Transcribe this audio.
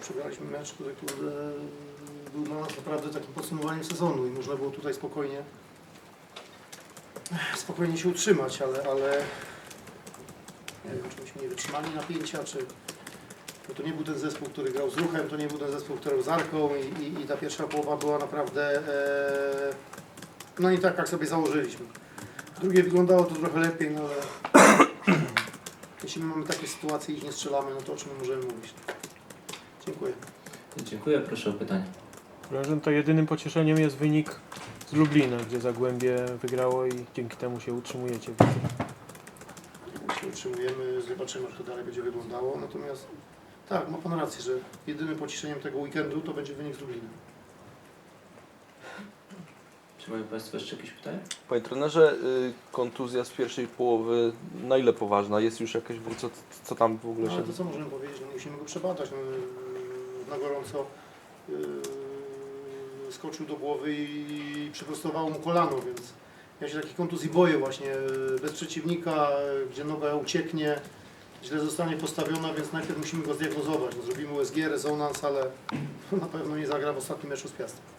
Przegraliśmy mecz, który kurde, był dla nas naprawdę takim podsumowaniem sezonu i można było tutaj spokojnie spokojnie się utrzymać, ale, ale nie wiem, czy myśmy nie wytrzymali napięcia, czy bo to nie był ten zespół, który grał z ruchem, to nie był ten zespół, który grał z Arką i, i, i ta pierwsza połowa była naprawdę e, no i tak jak sobie założyliśmy. Drugie wyglądało to trochę lepiej, no ale jeśli my mamy takie sytuacje i ich nie strzelamy, no to o czym my możemy mówić? Dziękuję. Dziękuję, proszę o pytanie. Wrażę, to jedynym pocieszeniem jest wynik z Lublina, gdzie Zagłębie wygrało i dzięki temu się utrzymujecie się utrzymujemy, zobaczymy jak to dalej będzie wyglądało. Natomiast tak, ma Pan rację, że jedynym pocieszeniem tego weekendu to będzie wynik z Lublina. Czy mają Państwo jeszcze jakieś pytania? Panie trenerze, y, kontuzja z pierwszej połowy, na ile poważna? Jest już jakaś, co, co tam w ogóle No, się... ale to co możemy powiedzieć? No, musimy go przebadać. No, na gorąco yy, skoczył do głowy i przyprostowało mu kolano, więc ja się takich kontuzji boję właśnie. yy, Bez przeciwnika, yy, gdzie noga ucieknie, źle zostanie postawiona, więc najpierw musimy go zdiagnozować. No, zrobimy USG, rezonans, ale na pewno nie zagra w ostatnim meczu z Piastem.